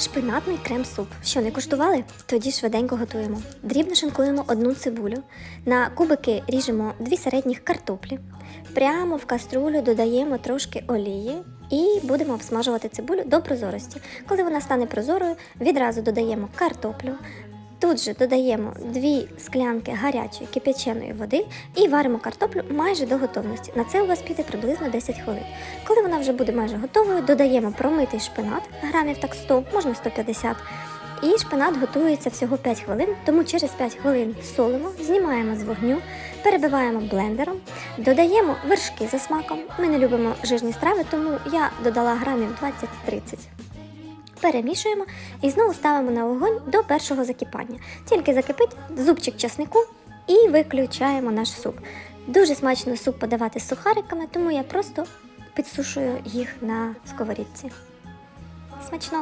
Шпинатний крем-суп. Що не куштували? Тоді швиденько готуємо. Дрібно шинкуємо одну цибулю. На кубики ріжемо дві середніх картоплі. Прямо в каструлю додаємо трошки олії і будемо обсмажувати цибулю до прозорості. Коли вона стане прозорою, відразу додаємо картоплю. Тут же додаємо дві склянки гарячої кип'яченої води і варимо картоплю майже до готовності. На це у вас піде приблизно 10 хвилин. Коли вона вже буде майже готовою, додаємо промитий шпинат, грамів так 100, можна 150. І шпинат готується всього 5 хвилин, тому через 5 хвилин солимо, знімаємо з вогню, перебиваємо блендером, додаємо вершки за смаком. Ми не любимо жирні страви, тому я додала грамів 20-30. Перемішуємо і знову ставимо на вогонь до першого закипання. Тільки закипить зубчик часнику і виключаємо наш суп. Дуже смачно суп подавати з сухариками, тому я просто підсушую їх на сковорідці. Смачно!